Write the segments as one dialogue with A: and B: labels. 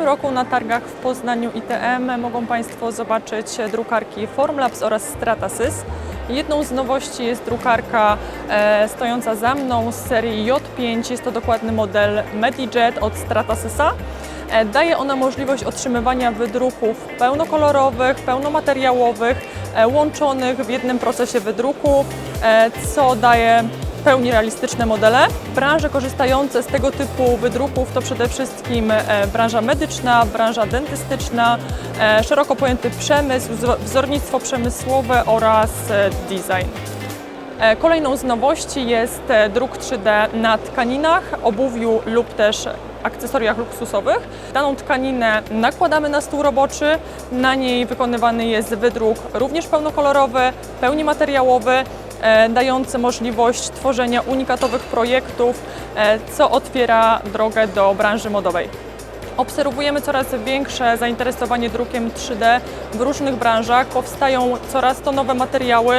A: roku na targach w Poznaniu ITM mogą Państwo zobaczyć drukarki Formlabs oraz Stratasys. Jedną z nowości jest drukarka e, stojąca za mną z serii J5. Jest to dokładny model MediJet od Stratasysa. E, Daje ona możliwość otrzymywania wydruków pełnokolorowych, pełnomateriałowych, e, łączonych w jednym procesie wydruku, co daje pełni realistyczne modele. Branże korzystające z tego typu wydruków to przede wszystkim e, branża medyczna, branża dentystyczna, e, szeroko pojęty przemysł, wzo- wzornictwo przemysłowe oraz e, design. Kolejną z nowości jest druk 3D na tkaninach, obuwiu lub też akcesoriach luksusowych. Daną tkaninę nakładamy na stół roboczy, na niej wykonywany jest wydruk również pełnokolorowy, pełni e, dający możliwość tworzenia unikatowych projektów, e, co otwiera drogę do branży modowej. Obserwujemy coraz większe zainteresowanie drukiem 3D w różnych branżach. Powstają coraz to nowe materiały,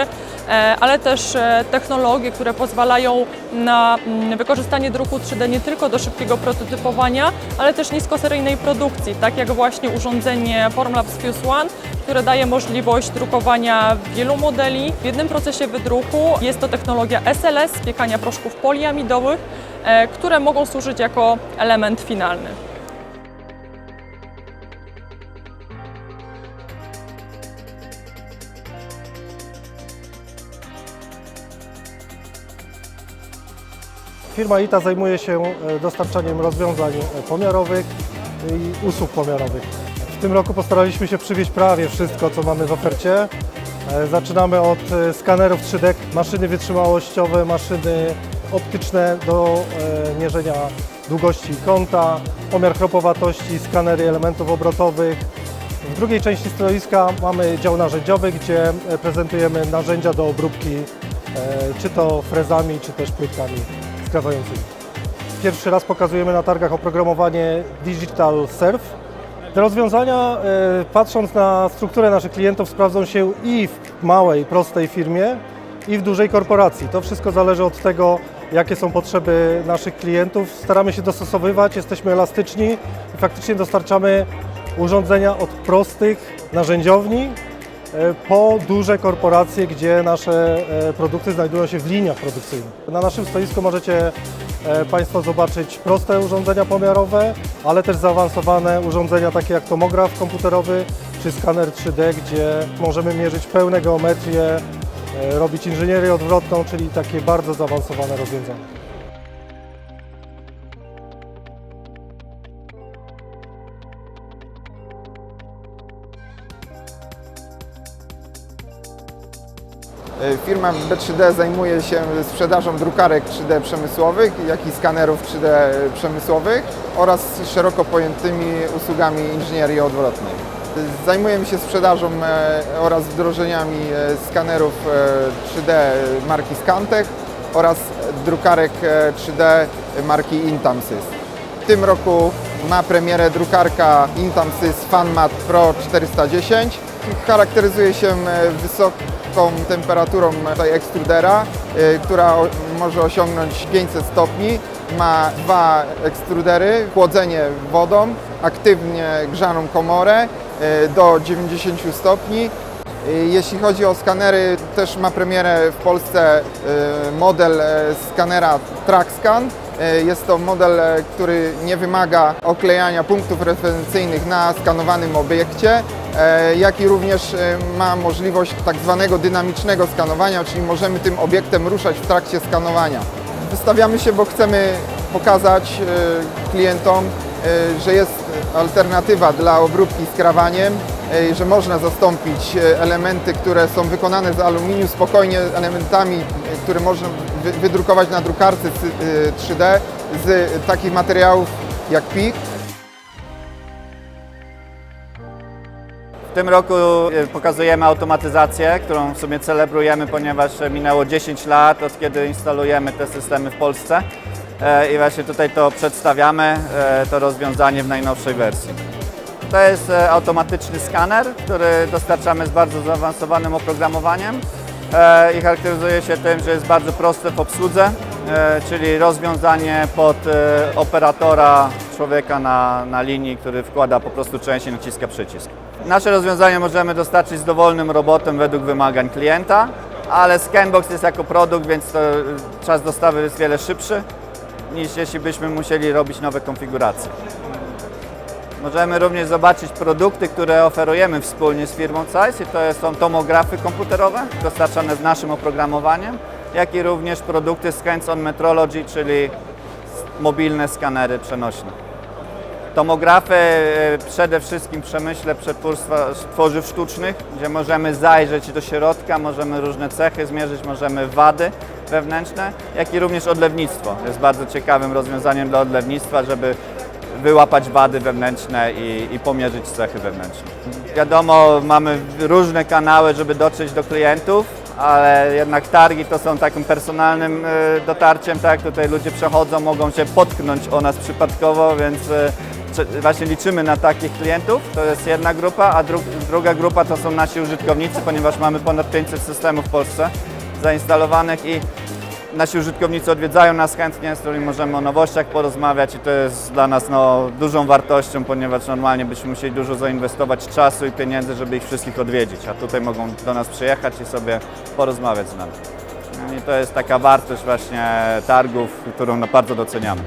A: ale też e, technologie, które pozwalają na mm, wykorzystanie druku 3D nie tylko do szybkiego prototypowania, ale też niskoseryjnej produkcji, tak jak właśnie urządzenie Formlabs Fuse One, które daje możliwość drukowania wielu modeli w jednym procesie wydruku. Jest to technologia SLS, piekania proszków poliamidowych, e, które mogą służyć jako element finalny.
B: Firma ITA zajmuje się e, dostarczaniem rozwiązań e, pomiarowych i usług pomiarowych. W tym roku postaraliśmy się przywieźć prawie wszystko, co mamy w ofercie. E, Zaczynamy od skanerów 3D, maszyny wytrzymałościowe, maszyny optyczne do mierzenia długości kąta, pomiar chropowatości, skanery elementów obrotowych. W drugiej części stoiska mamy dział narzędziowy, gdzie prezentujemy narzędzia do obróbki czy to frezami, czy też płytkami Pierwszy raz pokazujemy na targach oprogramowanie Digital Surf. Te rozwiązania, e, patrząc na strukturę naszych klientów, sprawdzą się i w małej, prostej firmie, i w dużej korporacji. To wszystko zależy od tego, jakie są potrzeby naszych klientów. Staramy się dostosowywać, jesteśmy elastyczni i faktycznie dostarczamy urządzenia od prostych narzędziowni po duże korporacje, gdzie nasze e, produkty znajdują się w liniach produkcyjnych. Na naszym stoisku możecie e, Państwo zobaczyć proste urządzenia pomiarowe, ale też zaawansowane urządzenia takie jak tomograf komputerowy czy skaner 3D, gdzie możemy mierzyć pełne geometrię, e, robić inżynierię odwrotną, czyli takie bardzo zaawansowane rozwiązania.
C: Firma B3D zajmuje się sprzedażą drukarek 3D przemysłowych, jak i skanerów 3D przemysłowych oraz szeroko pojętymi usługami inżynierii odwrotnej. Zajmujemy się sprzedażą e, oraz wdrożeniami e, skanerów e, 3D marki Scantech oraz drukarek e, 3D marki Intamsys. W tym roku ma premierę drukarka Intamsys FanMat Pro 410. Charakteryzuje się e, temperaturą tej ekstrudera, e, która może osiągnąć 500 stopni. Ma dwa ekstrudery, chłodzenie wodą, aktywnie grzaną komorę e, do 90 stopni. E, Jeśli chodzi o skanery, też ma premierę w Polsce model skanera TrackScan. E, Jest to model, e, który nie wymaga oklejania punktów referencyjnych na skanowanym obiekcie, e, jak i również ma możliwość tak zwanego dynamicznego skanowania, czyli możemy tym obiektem ruszać w trakcie skanowania. Wystawiamy się, bo chcemy pokazać klientom, że jest alternatywa dla obróbki skrawaniem, że można zastąpić e, elementy, które są wykonane z aluminium spokojnie elementami, e, które można wy- wydrukować na drukarce e, 3D z takich materiałów jak PIK.
D: W tym roku pokazujemy automatyzację, którą w sumie celebrujemy, ponieważ minęło 10 lat od kiedy instalujemy te systemy w Polsce i właśnie tutaj to przedstawiamy, to rozwiązanie w najnowszej wersji. To jest e, automatyczny skaner, który dostarczamy z bardzo zaawansowanym oprogramowaniem e, i charakteryzuje się tym, że jest bardzo prosty w obsłudze, e, czyli rozwiązanie pod operatora człowieka na, na linii, który wkłada po prostu część i naciska przycisk. Nasze rozwiązanie możemy dostarczyć z dowolnym robotem według wymagań klienta, ale Scanbox jest jako produkt, więc czas dostawy jest wiele szybszy niż jeśli byśmy musieli robić nowe konfiguracje. Możemy również zobaczyć produkty, które oferujemy wspólnie z firmą CICE i to są tomografy komputerowe dostarczane z naszym oprogramowaniem, jak i również produkty Scans on Metrology, czyli mobilne skanery przenośne. Tomografy e, przede wszystkim w przemyśle przetwórstwa tworzyw sztucznych, gdzie możemy zajrzeć do środka, możemy różne cechy zmierzyć, możemy wady wewnętrzne, jak i również odlewnictwo. Jest bardzo ciekawym rozwiązaniem dla odlewnictwa, żeby wyłapać wady wewnętrzne i, i pomierzyć cechy wewnętrzne. Wiadomo, mamy różne kanały, żeby dotrzeć do klientów, ale jednak targi to są takim personalnym e, dotarciem, tak? Tutaj ludzie przechodzą, mogą się potknąć o nas przypadkowo, więc e, właśnie liczymy na takich klientów. To jest jedna grupa, a dru druga grupa to są nasi użytkownicy, ponieważ mamy ponad 500 systemów w Polsce zainstalowanych i nasi użytkownicy odwiedzają nas chętnie, z którymi możemy o nowościach porozmawiać i to jest dla nas no, dużą wartością, ponieważ normalnie byśmy musieli dużo zainwestować czasu i pieniędzy, żeby ich wszystkich odwiedzić, a tutaj mogą do nas przyjechać i sobie porozmawiać z nami. I to jest taka wartość właśnie targów, którą no, bardzo doceniamy.